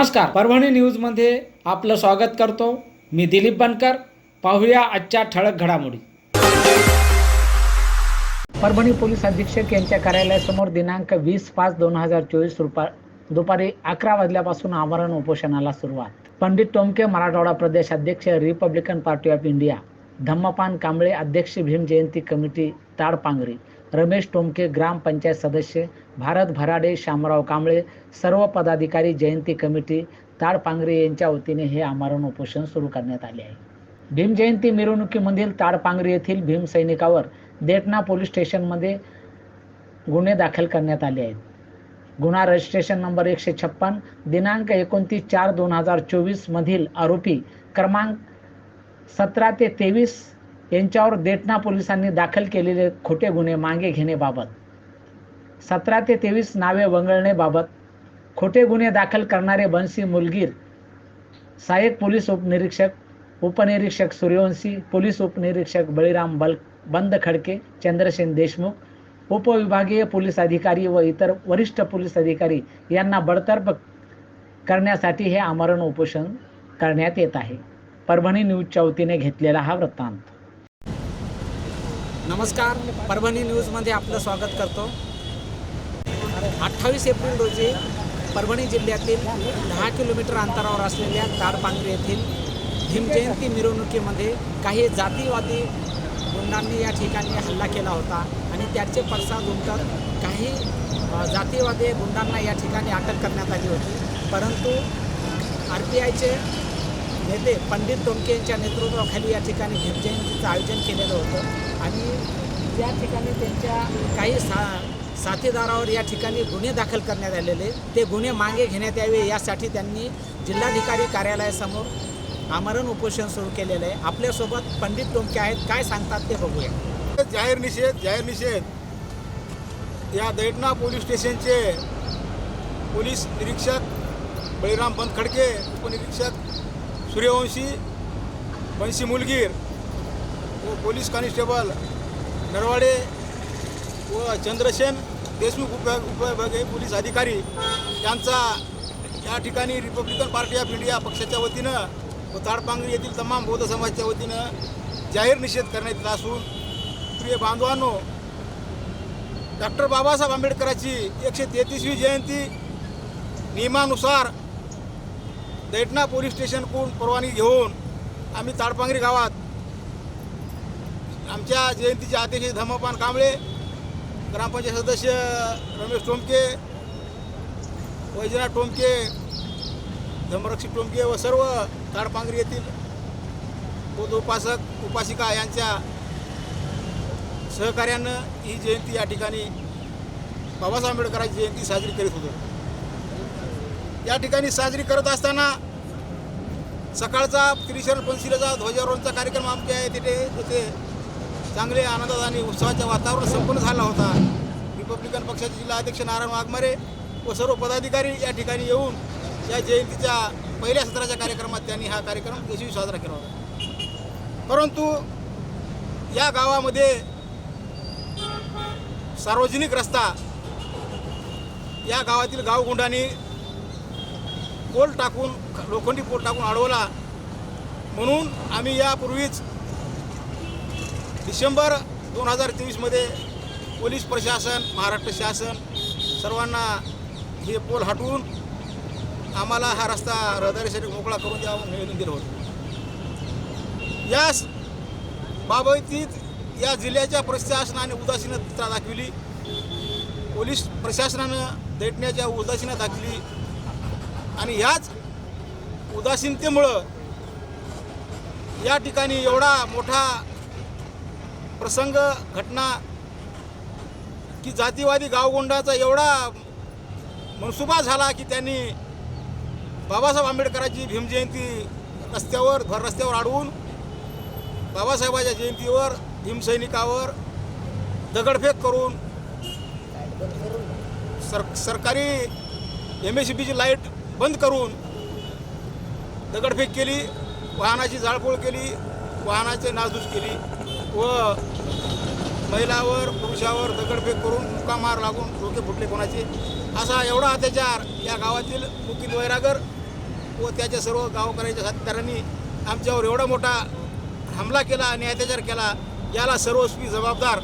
नमस्कार. परभणी न्यूजमध्ये आपलं स्वागत करतो. मी दिलीप बनकर. पाहूया आजच्या ठळक घडामोडी. परभणी पोलीस अधीक्षक यांच्या कार्यालयासमोर दिनांक वीस पाच दोन हजार चोवीस रुपा दुपारी अकरा वाजल्यापासून आमरण उपोषणाला सुरुवात. पंडित टोमके मराठवाडा प्रदेश अध्यक्ष republican party of India. Dhammapan Kamble अध्यक्ष भीम जयंती कमिटी ताडपांगरी. रमेश टोमके ग्रामपंचायत सदस्य भारत भराडे शामराव कांबळे सर्व पदाधिकारी जयंती कमिटी ताडपांगरे यांच्या वतीने हे आमरण उपोषण सुरू करण्यात आले आहे. भीम जयंती मिरवणुकीमधील ताडपांगरे येथील भीम सैनिकावर देटना पोलीस स्टेशनमध्ये गुन्हे दाखल करण्यात आले आहेत. गुन्हा रजिस्ट्रेशन नंबर एकशे छप्पन दिनांक एकोणतीस चार दोन हजार चोवीसमधील आरोपी क्रमांक सतरा ते तेवीस यांच्यावर देटना पोलिसांनी दाखल केलेले खोटे गुन्हे मागे घेण्याबाबत सतरा ते तेवीस नावे वंगळणेबाबत खोटे गुन्हे दाखल करणारे बन्सी मुलगीर सहाय्यक पोलीस उपनिरीक्षक उपनिरीक्षक सूर्यवंशी पोलीस उपनिरीक्षक बळीराम बल बंद खडके चंद्रसेन देशमुख उपविभागीय पोलीस अधिकारी व इतर वरिष्ठ पोलीस अधिकारी यांना बडतर्फ करण्यासाठी हे आमरण उपोषण करण्यात येत आहे. परभणी न्यूजच्या वतीने घेतलेला हा वृत्तांत. नमस्कार परभणी न्यूजमध्ये आपलं स्वागत करतो. अठ्ठावीस एप्रिल रोजी परभणी जिल्ह्यातील दहा किलोमीटर अंतरावर असलेल्या ताडपांगरी येथील भीमजयंती मिरवणुकीमध्ये काही जातीवादी गुंडांनी या ठिकाणी हल्ला केला होता आणि त्याचे पडसाद उमटत काही जातीवादी गुंडांना या ठिकाणी अटक करण्यात आली होती. परंतु आर पी आयचे नेते पंडित टोमके यांच्या नेतृत्वाखाली या ठिकाणी भीमजयंतीचं आयोजन केलेलं होतं. आणि ज्या ठिकाणी त्यांच्या काही सा साथीदारावर या ठिकाणी गुन्हे दाखल करण्यात आलेले ते गुन्हे मागे घेण्यात यावे यासाठी त्यांनी जिल्हाधिकारी कार्यालयासमोर आमरण उपोषण सुरू केलेलं आहे. आपल्यासोबत पंडित टोमके आहेत. काय सांगतात ते बघूया. जाहीर निषेध जाहीर निषेध. या दैटना पोलीस स्टेशनचे पोलीस निरीक्षक बळीराम बंद खडके उपनिरीक्षक सूर्यवंशी बंशी मुलगीर पोलीस कॉन्स्टेबल नरवाडे व चंद्रसेन देशमुख उप उपविभागीय पोलीस अधिकारी यांचा या ठिकाणी रिपब्लिकन पार्टी ऑफ इंडिया पक्षाच्या वतीनं व ताडपांगरी येथील तमाम बौद्ध समाजाच्या वतीनं जाहीर निषेध करण्यात येत असून प्रिय बांधवांनो डॉक्टर बाबासाहेब आंबेडकरांची एकशे तेहतीसवी जयंती नियमानुसार दैटना पोलीस स्टेशनकडून परवानगी घेऊन आम्ही ताडपांगरी गावात आमच्या जयंतीचे अध्यक्ष धर्मपान कांबळे ग्रामपंचायत सदस्य रमेश टोमके वैजनाथ टोमके धर्मरक्षक टोमके व सर्व ताडपांगरी येथील बौद्ध उपासक उपासिका यांच्या सहकार्यानं ही जयंती या ठिकाणी बाबासाहेब आंबेडकरांची जयंती साजरी करीत होतो. या ठिकाणी साजरी करत असताना सकाळचा त्रिशरण पंचशीलाचा ध्वजारोहणचा कार्यक्रम आमच्या आहे तिथे तिथे चांगले आनंदात आणि उत्सवाचं वातावरण संपन्न झाला होता. रिपब्लिकन पक्षाचे जिल्हा अध्यक्ष नारायण वाघमारे व सर्व पदाधिकारी या ठिकाणी येऊन या जयंतीच्या पहिल्या सत्राच्या कार्यक्रमात त्यांनी हा कार्यक्रम यशस्वी साजरा केला होता. परंतु या गावामध्ये सार्वजनिक रस्ता या गावातील गावगुंडांनी पोल टाकून लोखंडी पोल टाकून अडवला. म्हणून आम्ही यापूर्वीच डिसेंबर दोन हजार तेवीसमध्ये पोलीस प्रशासन महाराष्ट्र शासन सर्वांना हे पोल हटवून आम्हाला हा रस्ता रहदारीसाठी मोकळा करून द्यावं निवेदन दिलं होतं. यास बाबतीत या जिल्ह्याच्या प्रशासनाने उदासीनता दाखविली. पोलीस प्रशासनानं दैटण्याच्या उदासीनता दाखवली. आणि ह्याच उदासीनतेमुळं या ठिकाणी एवढा मोठा प्रसंग घटना की जातीवादी गावगोंडाचा एवढा मनसुबा झाला की त्यांनी बाबासाहेब आंबेडकरांची भीमजयंती रस्त्यावर भर रस्त्यावर अडवून बाबासाहेबाच्या जयंतीवर भीमसैनिकावर दगडफेक करून सर सरकारी एम एस सी बीची लाइट बंद करून दगडफेक केली वाहनाची जाळपोळ केली वाहनाचे नासधूस केली व महिलावर पुरुषावर दगडफेक करून मुकामार लागून डोके फुटले कोणाचे? असा एवढा अत्याचार या गावातील मुकील वैरागर व त्याच्या सर्व गावकऱ्याच्या साथीदारांनी आमच्यावर एवढा मोठा हमला केला आणि अत्याचार केला याला सर्वस्वी जबाबदार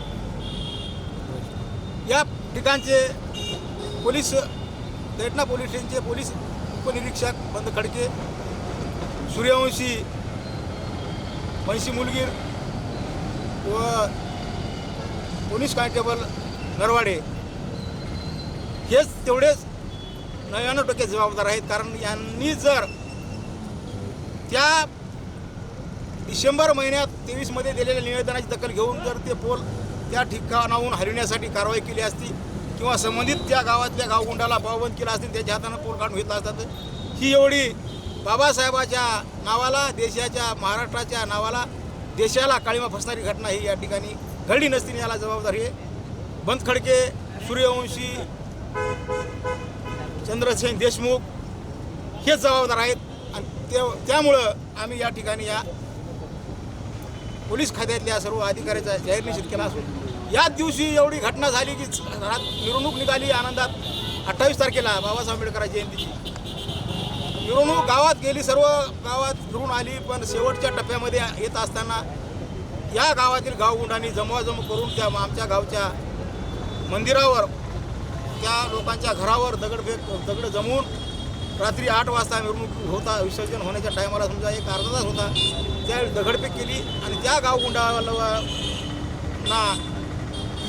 या ठिकाणचे पोलीस दैठणा पोलीस स्टेशनचे पोलीस उपनिरीक्षक बंद खडके सूर्यवंशी वंशी मुलगीर व पोलीस कॉन्स्टेबल नरवाडे. हेच तेवढेच नव्याण्णव टक्के जबाबदार आहेत. कारण यांनी जर त्या डिसेंबर महिन्यात तेवीसमध्ये दिलेल्या निवेदनाची दखल घेऊन जर ते पोल त्या ठिकाणाहून हरविण्यासाठी कारवाई केली असती किंवा संबंधित त्या गावातल्या गावगुंडाला पावबंद केला असतील त्याच्या हातानं पोल काढून घेतला असतात ही एवढी बाबासाहेबाच्या नावाला देशाच्या महाराष्ट्राच्या नावाला देशाला काळीमा फसणारी घटना ही या ठिकाणी घडली नसती याला जबाबदारी आहे. बंद खडके सूर्यवंशी चंद्रसेन देशमुख हेच जबाबदार आहेत. आणि त्या त्यामुळं आम्ही या ठिकाणी या पोलीस खात्यातल्या सर्व अधिकाऱ्याचा जाहीर निषेध केला असून याच दिवशी एवढी घटना झाली की रात मिरवणूक निघाली आनंदात. अठ्ठावीस तारखेला बाबासाहेब आंबेडकरांची जयंतीची. मिरवणूक गावात गेली सर्व गावात फिरून आली पण शेवटच्या टप्प्यामध्ये येत असताना या गावातील गावगुंडांनी जमवाजम करून त्या आमच्या गावच्या मंदिरावर त्या लोकांच्या घरावर दगडफेक दगड जमवून रात्री आठ वाजता मिरवणूक होता विसर्जन होण्याच्या टायमाला समजा एक अर्धा तास होता त्यावेळी दगडफेक केली आणि त्या गावगुंडाला ना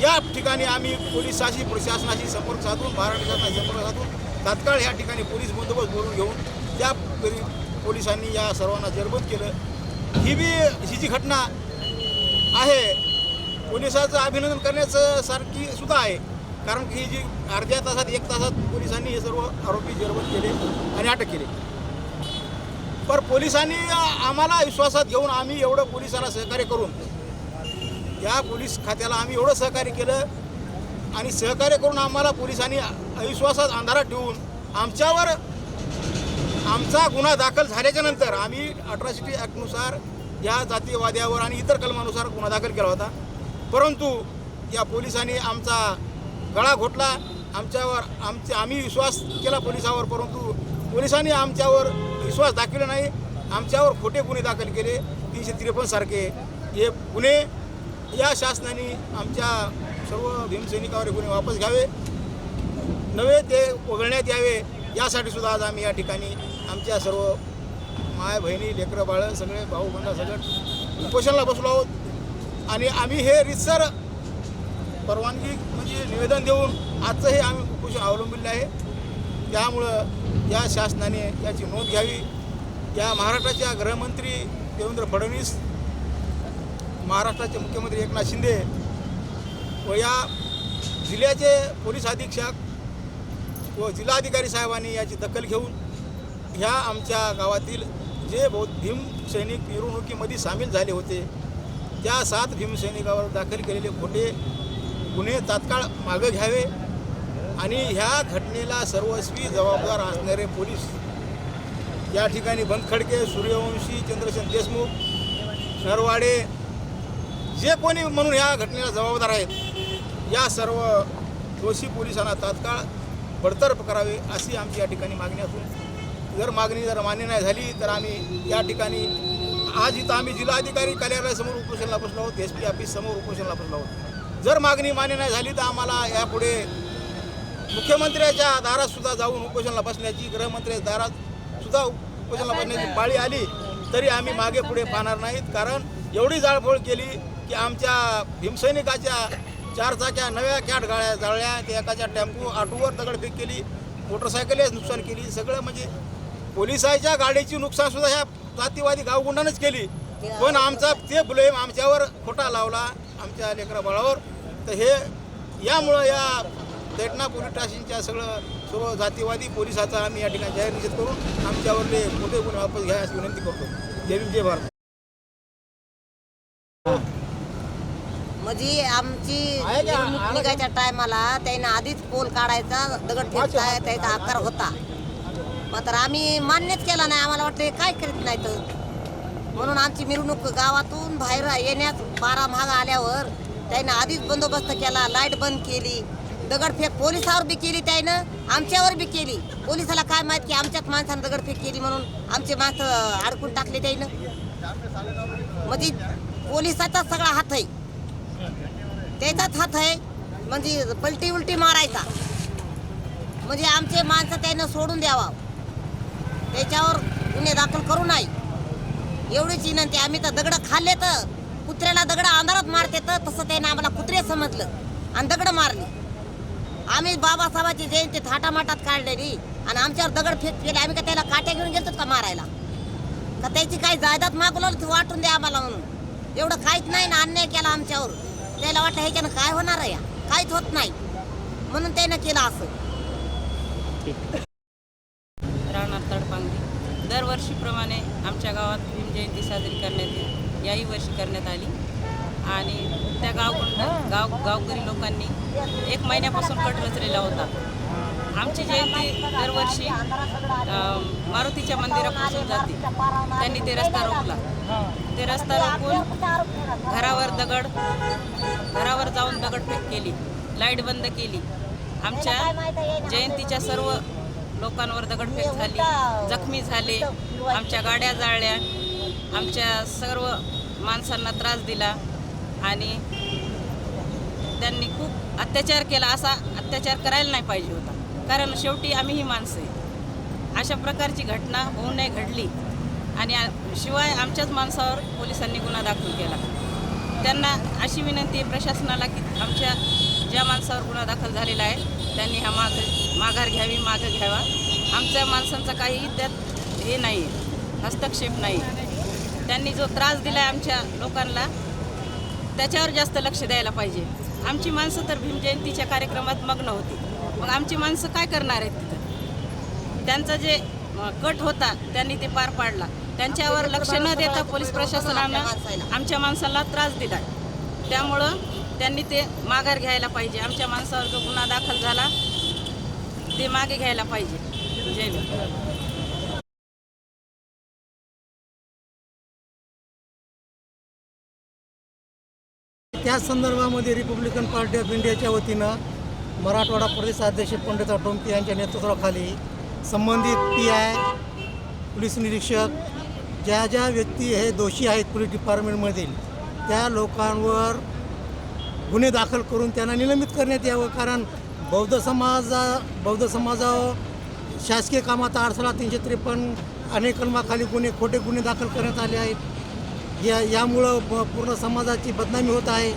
या ठिकाणी आम्ही पोलिसाशी प्रशासनाशी संपर्क साधून महाराष्ट्र शासनाशी संपर्क साधून तात्काळ या ठिकाणी पोलीस बंदोबस्त बोलून घेऊन त्या पोलिसांनी या सर्वांना जेरबंद केलं. ही बी ही जी घटना आहे पोलिसाचं अभिनंदन करण्याचं सारखी सुद्धा आहे. कारण की ही जी अर्ध्या तासात एक तासात पोलिसांनी हे सर्व आरोपी जेरबंद केले आणि अटक केली. पर पोलिसांनी आम्हाला विश्वासात घेऊन आम्ही एवढं पोलिसाला सहकार्य करून या पोलीस खात्याला आम्ही एवढं सहकार्य केलं आणि सहकार्य करून आम्हाला पोलिसांनी अविश्वासात अंधारात ठेवून आमच्यावर आमचा गुन्हा दाखल झाल्याच्यानंतर आम्ही अट्रॉसिटी ॲक्टनुसार या जातीवाद्यावर आणि इतर कलमानुसार गुन्हा दाखल केला होता. परंतु या पोलिसांनी आमचा गळा घोटला. आमच्यावर आमचे आम्ही विश्वास केला पोलिसावर परंतु पोलिसांनी आमच्यावर विश्वास दाखवला नाही. आमच्यावर खोटे गुन्हे दाखल केले. तीनशे त्रेपन्नसारखे हे गुन्हे या शासनाने आमच्या सर्व भीमसैनिकावर गुन्हे वापस घ्यावे. नवे ते वगळण्यात यावे. यासाठी सुद्धा आज आम्ही या ठिकाणी आमच्या सर्व माय बहिणी लेकरं बाळं सगळे भाऊ बंधा सगळं उपोषणाला बसलो आहोत. आणि आम्ही हे रितसर परवानगी म्हणजे निवेदन देऊन आजचं हे आम्ही उपोषण अवलंबिले आहे. त्यामुळं या शासनाने याची नोंद घ्यावी. या महाराष्ट्राच्या गृहमंत्री देवेंद्र फडणवीस महाराष्ट्राचे मुख्यमंत्री एकनाथ शिंदे व या जिल्ह्याचे पोलीस अधीक्षक व जिल्हाधिकारी साहेबांनी याची दखल घेऊन ह्या आमच्या गावातील जे बौद्ध भीमसैनिक मिरवणुकीमध्ये सामील झाले होते त्या सात भीमसैनिकावर दाखल केलेले खोटे गुन्हे तात्काळ मागं घ्यावे आणि ह्या घटनेला सर्वस्वी जबाबदार असणारे पोलीस या ठिकाणी बनखडके सूर्यवंशी चंद्रसेन देशमुख नरवाडे जे कोणी म्हणून ह्या घटनेला जबाबदार आहेत या सर्व दोषी पोलिसांना तात्काळ बडतर्फ करावे अशी आमची या ठिकाणी मागणी असून जर मागणी जर मान्य नाही झाली तर आम्ही या ठिकाणी आज इथं आम्ही जिल्हाधिकारी कार्यालयासमोर उपोषणाला बसलो आहोत एस पी ऑफिस समोर उपोषणाला बसलो आहोत. जर मागणी मान्य नाही झाली तर आम्हाला यापुढे मुख्यमंत्र्याच्या दारात सुद्धा जाऊन उपोषणाला बसण्याची गृहमंत्र्याच्या दारात सुद्धा उपोषणाला बसण्याची पाळी आली तरी आम्ही मागे पुढे पाहणार नाहीत. कारण एवढी जाळपोळ केली की आमच्या भीमसैनिकाच्या चार चाक्या नव्या कॅट गाड्या जाळल्या त्या एकाच्या टेम्पो आटोवर दगडफेक केली मोटरसायकलीच नुकसान केली सगळं म्हणजे पोलिसाच्या गाडीची नुकसान सुद्धा ह्या जातीवादी गावगुंडानंच केली. पण आमचा ते ब्लेम आमच्यावर खोटा लावला आमच्या लेकरा बाळावर. तर हे यामुळं या दैठणा पोलीस स्टेशनच्या सगळं सर्व जातीवादी पोलिसाचा आम्ही या ठिकाणी जाहीर निषेध करून आमच्यावरले मोठे गुन्हे वापस घ्या अशी विनंती करतो. जय जय भारत. म्हणजे आमची निघायच्या टायमाला त्यानं आधीच पोल काढायचा दगड त्याचा आकार होता. तर आम्ही मान्यच केला नाही. आम्हाला वाटते काय करीत नाही तर म्हणून आमची मिरवणूक गावातून बाहेर येण्यात बारा महाग आल्यावर त्यानं आधीच बंदोबस्त केला लाइट बंद केली. दगडफेक पोलिसावर बी केली त्यानं आमच्यावर बी केली. पोलिसाला काय माहीत की आमच्याच माणसानं दगडफेक केली म्हणून आमचे माणसं अडकून टाकले त्यानं म्हणजे पोलिसाचा सगळा हात आहे. त्याचाच हात आहे. म्हणजे पलटी उलटी मारायचा. म्हणजे आमचे माणसं त्यानं सोडून द्यावा. त्याच्यावर गुन्हे दाखल करू नाही एवढीच विनंती आम्ही तर दगड खाल्ले तर कुत्र्याला दगड अंधारात मारते तर तसं त्याने आम्हाला कुत्रे समजलं आणि दगड मारली. आम्ही बाबासाहेबाची जयंती थाटामाटात काढलेली आणि आमच्यावर दगड फेक केले. आम्ही का त्याला काट्या घेऊन गेलतो का मारायला? का त्याची काही जायदाद मागवलं तू वाटून द्या आम्हाला म्हणून. एवढं काहीच नाही ना अन्याय केला आमच्यावर. त्याला वाटलं ह्याच्यानं काय होणार आहे? या? काहीच होत नाही. म्हणून त्यानं केलं असं. दरवर्षीप्रमाणे आमच्या गावात भीमजयंती साजरी करण्यात येईल. याही वर्षी करण्यात आली. आणि त्या गावकुंड गाव गावकरी लोकांनी एक महिन्यापासून कट रचलेला होता. आमची जयंती दरवर्षी मारुतीच्या मंदिरापासून जाते. त्यांनी ते रस्ता रोखला. ते रस्ता रोखून घरावर दगड घरावर जाऊन दगडफेक केली. लाइट बंद केली. आमच्या जयंतीच्या सर्व लोकांवर दगडफेक झाली जखमी झाले आमच्या गाड्या जाळल्या आमच्या सर्व माणसांना त्रास दिला आणि त्यांनी खूप अत्याचार केला असा अत्याचार करायला नाही पाहिजे होता. कारण शेवटी आम्ही ही माणसं आहे. अशा प्रकारची घटना होऊ नये घडली. आणि शिवाय आमच्याच माणसावर पोलिसांनी गुन्हा दाखल केला. त्यांना अशी विनंती आहे प्रशासनाला की आमच्या ज्या माणसावर गुन्हा दाखल झालेला आहे त्यांनी हा माग माघार घ्यावी मागं घ्यावा. आमच्या माणसांचा काही त्यात हे नाही आहे हस्तक्षेप नाही. त्यांनी जो त्रास दिला आहे आमच्या लोकांना त्याच्यावर जास्त लक्ष द्यायला पाहिजे. आमची माणसं तर भीम जयंतीच्या कार्यक्रमात मग्न होती. मग आमची माणसं काय करणार आहेत तिथं? त्यांचा जे कट होता त्यांनी ते पार पाडला. त्यांच्यावर लक्ष न देता पोलीस प्रशासनानं आमच्या माणसाला त्रास दिला त्यामुळं त्यांनी ते माघार घ्यायला पाहिजे. आमच्या माणसावर जो गुन्हा दाखल झाला ते मागे घ्यायला पाहिजे. जय त्या संदर्भामध्ये रिपब्लिकन पार्टी ऑफ इंडियाच्या वतीनं मराठवाडा प्रदेश अध्यक्ष पंडितराव टोमके यांच्या नेतृत्वाखाली संबंधित पी आय पोलीस निरीक्षक ज्या ज्या व्यक्ती हे दोषी आहेत पोलीस डिपार्टमेंटमधील त्या लोकांवर गुन्हे दाखल करून त्यांना निलंबित करण्यात यावं. कारण बौद्ध समाजा बौद्ध समाजावर शासकीय कामात अडथळा तीनशे त्रेपन्न अनेक कलमाखाली गुन्हे खोटे गुन्हे दाखल करण्यात आले आहेत. या यामुळं ब- पूर्ण समाजाची बदनामी होत आहे.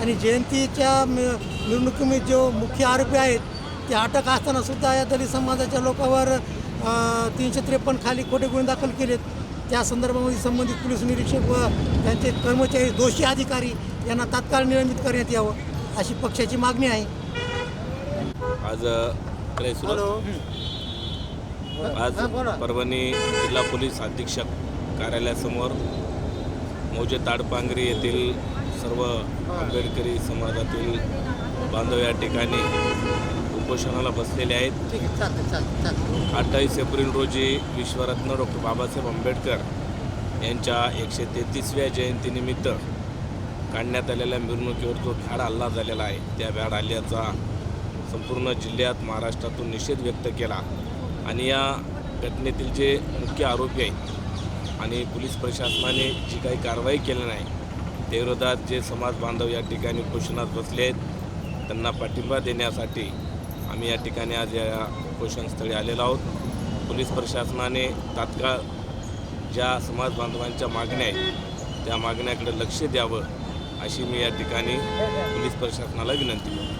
आणि जयंतीच्या मि- जो मुख्य आरोपी आहेत ते अटक असताना सुद्धा या दलित समाजाच्या लोकांवर तीनशे त्रेपन्न खाली खोटे गुन्हे दाखल केलेत. त्या संदर्भामध्ये संबंधित पोलीस निरीक्षक व त्यांचे कर्मचारी दोषी अधिकारी यांना तात्काळ निलंबित करण्यात यावं अशी पक्षाची मागणी आहे. आज आज परभणी जिल्हा पोलीस अधीक्षक कार्यालयासमोर मौजे ताडपांगरी येथील सर्व आंबेडकरी समाजातील बांधव या ठिकाणी उपोषणाला बसलेले आहेत. अठ्ठावीस एप्रिल रोजी विश्वरत्न डॉक्टर बाबासाहेब आंबेडकर यांच्या एकशे तेहतीसव्या जयंतीनिमित्त काढण्यात आलेल्या मिरवणुकीवर जो भ्याड हल्ला झालेला आहे त्या भ्याड हल्ल्याचा संपूर्ण जिल्ह्यात महाराष्ट्रातून निषेध व्यक्त केला आणि या घटनेतील जे मुख्य आरोपी आहेत आणि पोलीस प्रशासनाने जी काही कारवाई केली नाही त्याविरोधात जे समाज बांधव या ठिकाणी उपोषणात बसले आहेत त्यांना पाठिंबा देण्यासाठी आम्ही या ठिकाणी आज या उपोषणस्थळी आलेलो आहोत. पोलीस प्रशासनाने तात्काळ ज्या समाज बांधवांच्या मागण्या आहेत त्या मागण्याकडे लक्ष द्यावं अशी मी या ठिकाणी पोलीस प्रशासनाला विनंती करतो.